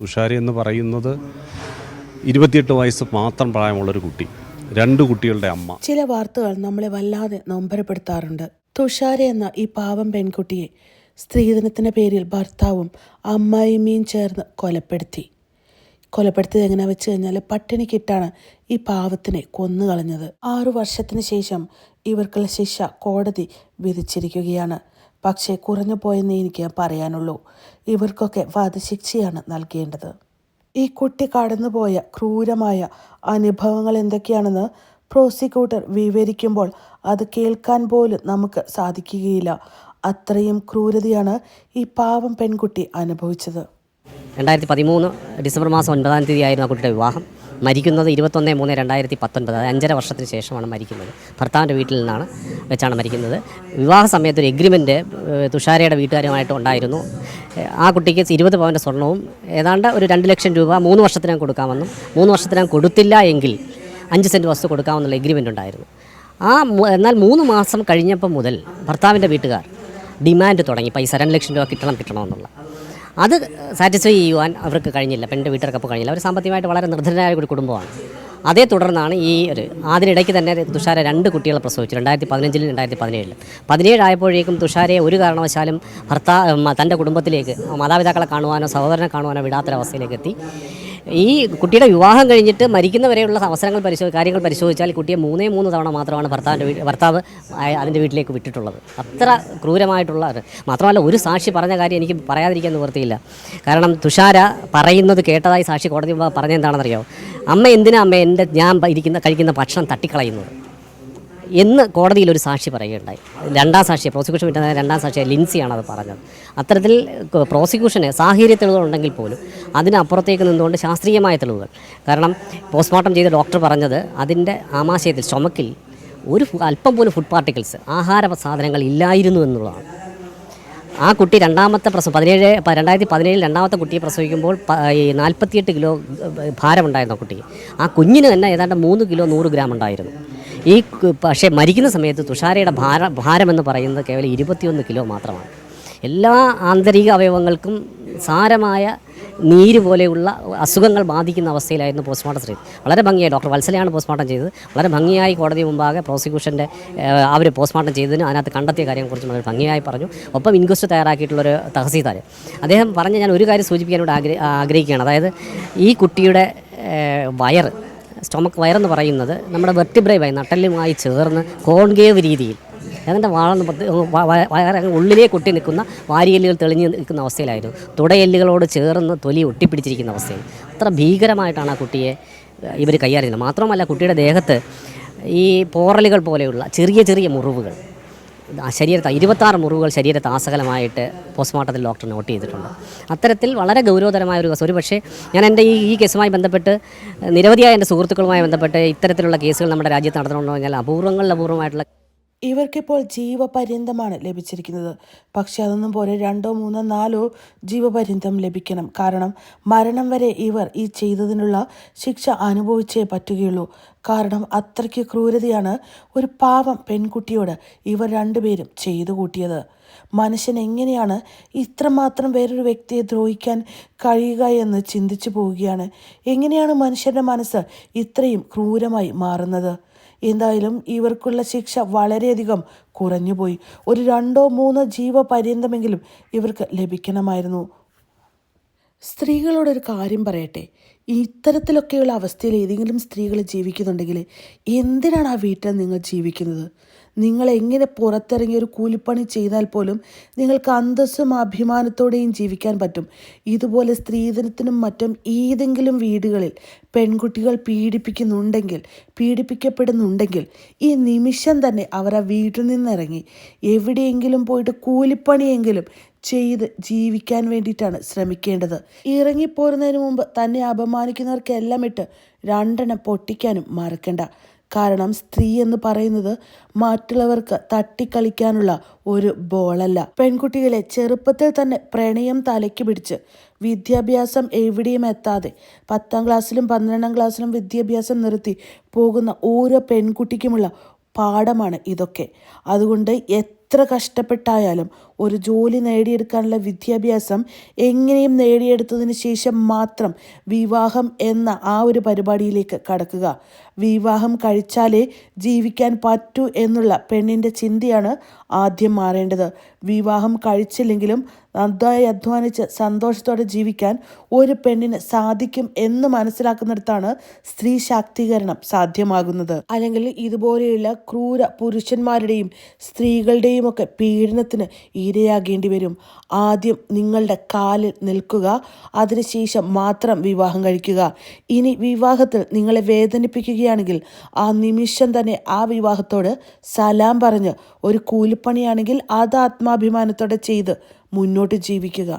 തുഷാരി എന്ന് പറയുന്നത് ഇരുപത്തിയെട്ട് വയസ്സ് മാത്രം പ്രായമുള്ളൊരു കുട്ടി. രണ്ട് കുട്ടികളുടെ അമ്മ. ചില വാർത്തകൾ നമ്മളെ വല്ലാതെ നൊമ്പരപ്പെടുത്താറുണ്ട്. തുഷാര എന്ന ഈ പാവം പെൺകുട്ടിയെ സ്ത്രീധനത്തിന്റെ പേരിൽ ഭർത്താവും അമ്മായിമ്മയും ചേർന്ന് കൊലപ്പെടുത്തി. കൊലപ്പെടുത്തിയത് എങ്ങനെ വെച്ച് കഴിഞ്ഞാൽ പട്ടിണിക്കിട്ടാണ് ഈ പാവത്തിനെ കൊന്നു കളഞ്ഞത്. ആറു വർഷത്തിന് ശേഷം ഇവർക്കുള്ള ശിക്ഷ കോടതി വിധിച്ചിരിക്കുകയാണ്. പക്ഷേ കുറഞ്ഞു പോയെന്നേ എനിക്ക് പറയാനുള്ളൂ. ഇവർക്കൊക്കെ വധശിക്ഷയാണ് നൽകേണ്ടത്. ഈ കുട്ടി കടന്നുപോയ ക്രൂരമായ അനുഭവങ്ങൾ എന്തൊക്കെയാണെന്ന് പ്രോസിക്യൂട്ടർ വിവരിക്കുമ്പോൾ അത് കേൾക്കാൻ പോലും നമുക്ക് സാധിക്കുകയില്ല. അത്രയും ക്രൂരതയാണ് ഈ പാവം പെൺകുട്ടി അനുഭവിച്ചത്. രണ്ടായിരത്തി പതിമൂന്ന് ഡിസംബർ മാസം ഒൻപതാം തീയതി ആയിരുന്നു ആ കുട്ടിയുടെ വിവാഹം. മരിക്കുന്നത് ഇരുപത്തൊന്ന് മൂന്ന് രണ്ടായിരത്തി പത്തൊൻപത് അത് അഞ്ചര വർഷത്തിന് ശേഷമാണ് മരിക്കുന്നത്. ഭർത്താവിന്റെ വീട്ടിൽ നിന്നാണ് വെച്ചാണ് മരിക്കുന്നത്. വിവാഹ സമയത്ത് ഒരു എഗ്രിമെന്റ് തുഷാരയുടെ വീട്ടുകാരുമായിട്ട് ഉണ്ടായിരുന്നു. ആ കുട്ടിക്ക് ഇരുപത് പവന്റെ സ്വർണവും ഏതാണ്ട് ഒരു രണ്ട് ലക്ഷം രൂപ മൂന്ന് വർഷത്തിനകം കൊടുക്കാമെന്നും മൂന്ന് വർഷത്തിനകം കൊടുത്തില്ല എങ്കിൽ അഞ്ച് സെന്റ് വസ്തു കൊടുക്കാമെന്നുള്ള എഗ്രിമെന്റ് ഉണ്ടായിരുന്നു. ആ എന്നാൽ മൂന്ന് മാസം കഴിഞ്ഞപ്പോൾ മുതൽ ഭർത്താവിന്റെ വീട്ടുകാർ ഡിമാൻഡ് തുടങ്ങി. പൈസ രണ്ട് ലക്ഷം രൂപ കിട്ടണം കിട്ടണമെന്നുള്ള അത് സാറ്റിസ്ഫൈ ചെയ്യുവാൻ അവർക്ക് കഴിഞ്ഞില്ല. പെണ്ണിന്റെ വീട്ടുകാർക്ക് കഴിഞ്ഞില്ല. അവർ സാമ്പത്തികമായിട്ട് വളരെ നിർദ്ധനരായ ഒരു കുടുംബമാണ്. അതേ തുടർന്നാണ് ഈ ഒരു അതിനിടയ്ക്ക് തന്നെ തുഷാര രണ്ട് കുട്ടികളെ പ്രസവിച്ചു. രണ്ടായിരത്തി പതിനഞ്ചിലും രണ്ടായിരത്തി പതിനേഴിലും പതിനേഴായപ്പോഴേക്കും തുഷാരയെ ഒരു കാരണവശാലും ഭർത്താ തന്റെ കുടുംബത്തിലേക്ക് മാതാപിതാക്കളെ കാണുവാനോ സഹോദരനെ കാണുവാനോ വിടാത്തൊരവസ്ഥയിലേക്ക് എത്തി. ഈ കുട്ടിയുടെ വിവാഹം കഴിഞ്ഞിട്ട് മരിക്കുന്നവരെയുള്ള അവസരങ്ങൾ പരിശോധി കാര്യങ്ങൾ പരിശോധിച്ചാൽ കുട്ടിയെ മൂന്നേ മൂന്ന് തവണ മാത്രമാണ് ഭർത്താവിന്റെ ഭർത്താവ് അതിന്റെ വീട്ടിലേക്ക് വിട്ടിട്ടുള്ളത്. അത്ര ക്രൂരമായിട്ടുള്ള മാത്രമല്ല ഒരു സാക്ഷി പറഞ്ഞ കാര്യം എനിക്ക് പറയാതിരിക്കാൻ നിവൃത്തിയില്ല. കാരണം തുഷാര പറയുന്നത് കേട്ടതായി സാക്ഷി കോടതി പറഞ്ഞ എന്താണെന്നറിയോ? അമ്മ എന്തിനാ അമ്മ എന്റെ ഞാൻ ഇരിക്കുന്ന കഴിക്കുന്ന ഭക്ഷണം തട്ടിക്കളയുന്നത്? എന്ന് കോടതിയിൽ ഒരു സാക്ഷി പറയുകയുണ്ടായി. രണ്ടാം സാക്ഷിയെ പ്രോസിക്യൂഷൻ വിട്ടതായ രണ്ടാം സാക്ഷിയെ ലിൻസിയാണ് അത് പറഞ്ഞത്. അത്തരത്തിൽ പ്രോസിക്യൂഷന് സാഹചര്യത്തിലുണ്ടെങ്കിൽ പോലും അതിനപ്പുറത്തേക്ക് നിന്നുകൊണ്ട് ശാസ്ത്രീയമായ തെളിവുകൾ. കാരണം പോസ്റ്റ്മോർട്ടം ചെയ്ത ഡോക്ടർ പറഞ്ഞത് അതിന്റെ ആമാശയത്തിൽ ചുമക്കിൽ ഒരു അല്പം പോലും ഫുഡ് പാർട്ടിക്കിൾസ് ആഹാര സാധനങ്ങൾ ഇല്ലായിരുന്നു എന്നുള്ളതാണ്. ആ കുട്ടി രണ്ടാമത്തെ പ്രസവം പതിനേഴ് രണ്ടായിരത്തി പതിനേഴിൽ രണ്ടാമത്തെ കുട്ടിയെ പ്രസവിക്കുമ്പോൾ ഈ നാൽപ്പത്തിയെട്ട് കിലോ ഭാരമുണ്ടായിരുന്നു ആ കുട്ടിക്ക്. ആ കുഞ്ഞിന് തന്നെ ഏതാണ്ട് മൂന്ന് കിലോ നൂറ് ഗ്രാം ഉണ്ടായിരുന്നു. ഈ പക്ഷേ മരിക്കുന്ന സമയത്ത് തുഷാരയുടെ ഭാര ഭാരമെന്ന് പറയുന്നത് കേവലം ഇരുപത്തിയൊന്ന് കിലോ മാത്രമാണ്. എല്ലാ ആന്തരിക അവയവങ്ങൾക്കും സാരമായ നീര് പോലെയുള്ള അസുഖങ്ങൾ ബാധിക്കുന്ന അവസ്ഥയിലായിരുന്നു പോസ്റ്റ്മോർട്ടം ചെയ്തത്. വളരെ ഭംഗിയായി ഡോക്ടർ വത്സലയാണ് പോസ്റ്റ്മോർട്ടം ചെയ്തത്. വളരെ ഭംഗിയായി കോടതി മുമ്പാകെ പ്രോസിക്യൂഷന്റെ അവർ പോസ്റ്റ്മോർട്ടം ചെയ്തതിന് അതിനകത്ത് കണ്ടെത്തിയ കാര്യങ്ങളെക്കുറിച്ച് വളരെ ഭംഗിയായി പറഞ്ഞു. ഒപ്പം ഇൻക്വസ്റ്റ് തയ്യാറാക്കിയിട്ടുള്ളൊരു തഹസീൽദാർ. അദ്ദേഹം പറഞ്ഞ ഞാൻ ഒരു കാര്യം സൂചിപ്പിക്കാനോട് ആഗ്രഹ ആഗ്രഹിക്കുകയാണ്. അതായത് ഈ കുട്ടിയുടെ വയറ് സ്റ്റൊമക്ക് വയറെന്ന് പറയുന്നത് നമ്മുടെ വെർട്ടിബ്രൈവായി നട്ടലുമായി ചേർന്ന് കോൺകേവ് രീതിയിൽ ഏതാണ്ട് വാളന്ന് പത്ത് വ- വ- ഉള്ളിലേ കൊട്ടി നിൽക്കുന്ന വാരിയെല്ലുകൾ തെളിഞ്ഞ് നിൽക്കുന്ന അവസ്ഥയിലായിരുന്നു. തുടയെല്ലുകളോട് ചേർന്ന് തൊലി ഒട്ടിപ്പിടിച്ചിരിക്കുന്ന അവസ്ഥയിൽ. അത്ര ഭീകരമായിട്ടാണ് ആ കുട്ടിയെ ഇവർ കൈകാര്യം മാത്രമല്ല കുട്ടിയുടെ ദേഹത്ത് ഈ പോറലുകൾ പോലെയുള്ള ചെറിയ ചെറിയ മുറിവുകൾ ശരീരത്തെ ഇരുപത്താറ് മുറിവുകൾ ശരീരത്ത് ആസകലമായിട്ട് പോസ്റ്റ്മോർട്ടത്തിൽ ഡോക്ടർ നോട്ട് ചെയ്തിട്ടുണ്ട്. അത്തരത്തിൽ വളരെ ഗൗരവതരമായ ഒരു കേസ്. ഒരു പക്ഷേ ഞാൻ എന്റെ ഈ ഈ കേസുമായി ബന്ധപ്പെട്ട് നിരവധിയായ എന്റെ സുഹൃത്തുക്കളുമായി ബന്ധപ്പെട്ട് ഇത്തരത്തിലുള്ള കേസുകൾ നമ്മുടെ രാജ്യത്ത് നടത്തണമെന്ന് അപൂർവങ്ങളിൽ അപൂർവമായിട്ടുള്ള ഇവർക്കിപ്പോൾ ജീവപര്യന്തമാണ് ലഭിച്ചിരിക്കുന്നത്. പക്ഷെ അതൊന്നും പോലെ രണ്ടോ മൂന്നോ നാലോ ജീവപര്യന്തം ലഭിക്കണം. കാരണം മരണം വരെ ഇവർ ഈ ചെയ്തതിനുള്ള ശിക്ഷ അനുഭവിച്ചേ പറ്റുകയുള്ളൂ. കാരണം അത്രയ്ക്ക് ക്രൂരതയാണ് ഒരു പാവം പെൺകുട്ടിയോട് ഇവർ രണ്ടുപേരും ചെയ്തു കൂട്ടിയത്. മനുഷ്യൻ എങ്ങനെയാണ് ഇത്രമാത്രം വേറൊരു വ്യക്തിയെ ദ്രോഹിക്കാൻ കഴിയുക എന്ന് ചിന്തിച്ചു പോവുകയാണ്? എങ്ങനെയാണ് മനുഷ്യരുടെ മനസ്സ് ഇത്രയും ക്രൂരമായി മാറുന്നത്? എന്തായാലും ഇവർക്കുള്ള ശിക്ഷ വളരെയധികം കുറഞ്ഞുപോയി. ഒരു രണ്ടോ മൂന്നോ ജീവപര്യന്തമെങ്കിലും ഇവർക്ക് ലഭിക്കണമായിരുന്നു. സ്ത്രീകളോടൊരു കാര്യം പറയട്ടെ. ഇത്തരത്തിലൊക്കെയുള്ള അവസ്ഥയിൽ ഏതെങ്കിലും സ്ത്രീകൾ ജീവിക്കുന്നുണ്ടെങ്കിൽ എന്തിനാണ് ആ വീട്ടിൽ നിങ്ങൾ ജീവിക്കുന്നത്? നിങ്ങൾ എങ്ങനെ പുറത്തിറങ്ങി ഒരു കൂലിപ്പണി ചെയ്താൽ പോലും നിങ്ങൾക്ക് അന്തസ്സും അഭിമാനത്തോടെയും ജീവിക്കാൻ പറ്റും. ഇതുപോലെ സ്ത്രീധനത്തിനും മറ്റും ഏതെങ്കിലും വീടുകളിൽ പെൺകുട്ടികൾ പീഡിപ്പിക്കുന്നുണ്ടെങ്കിൽ പീഡിപ്പിക്കപ്പെടുന്നുണ്ടെങ്കിൽ ഈ നിമിഷം തന്നെ അവർ ആ വീട്ടിൽ നിന്നിറങ്ങി. എവിടെയെങ്കിലും പോയിട്ട് കൂലിപ്പണിയെങ്കിലും ചെയ്ത് ജീവിക്കാൻ വേണ്ടിയിട്ടാണ് ശ്രമിക്കേണ്ടത്. ഇറങ്ങിപ്പോരുന്നതിന് മുമ്പ് തന്നെ അപമാനിക്കുന്നവർക്കെല്ലാം ഇട്ട് രണ്ടെണ്ണം പൊട്ടിക്കാനും മറക്കണ്ട. കാരണം സ്ത്രീ എന്ന് പറയുന്നത് മറ്റുള്ളവർക്ക് തട്ടിക്കളിക്കാനുള്ള ഒരു ബോളല്ല. പെൺകുട്ടികളെ ചെറുപ്പത്തിൽ തന്നെ പ്രണയം തലയ്ക്ക് പിടിച്ച് വിദ്യാഭ്യാസം എവിടെയും എത്താതെ പത്താം ക്ലാസ്സിലും പന്ത്രണ്ടാം ക്ലാസ്സിലും വിദ്യാഭ്യാസം നിർത്തി പോകുന്ന ഓരോ പെൺകുട്ടിക്കുമുള്ള പാഠമാണ് ഇതൊക്കെ. അതുകൊണ്ട് എത്ര കഷ്ടപ്പെട്ടായാലും ഒരു ജോലി നേടിയെടുക്കാനുള്ള വിദ്യാഭ്യാസം എങ്ങനെയും നേടിയെടുത്തതിന് ശേഷം മാത്രം വിവാഹം എന്ന ആ ഒരു പരിപാടിയിലേക്ക് കടക്കുക. വിവാഹം കഴിച്ചാലേ ജീവിക്കാൻ പറ്റൂ എന്നുള്ള പെണ്ണിന്റെ ചിന്തയാണ് ആദ്യം മാറേണ്ടത്. വിവാഹം കഴിച്ചില്ലെങ്കിലും നന്നായി അധ്വാനിച്ച് സന്തോഷത്തോടെ ജീവിക്കാൻ ഒരു പെണ്ണിന് സാധിക്കും എന്ന് മനസ്സിലാക്കുന്നിടത്താണ് സ്ത്രീ ശാക്തീകരണം സാധ്യമാകുന്നത്. അല്ലെങ്കിൽ ഇതുപോലെയുള്ള ക്രൂര പുരുഷന്മാരുടെയും സ്ത്രീകളുടെയും ഒക്കെ പീഡനത്തിന് ഇരയാകേണ്ടി വരും. ആദ്യം നിങ്ങളുടെ കാലിൽ നിൽക്കുക അതിനുശേഷം മാത്രം വിവാഹം കഴിക്കുക. ഇനി വിവാഹത്തിൽ നിങ്ങളെ വേദനിപ്പിക്കുകയാണെങ്കിൽ ആ നിമിഷം തന്നെ ആ വിവാഹത്തോട് സലാം പറഞ്ഞ് ഒരു കൂലിപ്പണിയാണെങ്കിൽ അത് ആത്മാഭിമാനത്തോടെ ചെയ്ത് മുന്നോട്ട് ജീവിക്കുക.